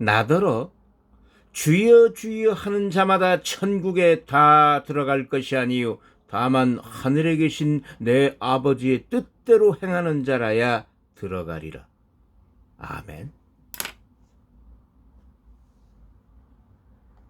나더러 주여 주여 하는 자마다 천국에 다 들어갈 것이 아니요 다만 하늘에 계신 내 아버지의 뜻대로 행하는 자라야 들어가리라. 아멘.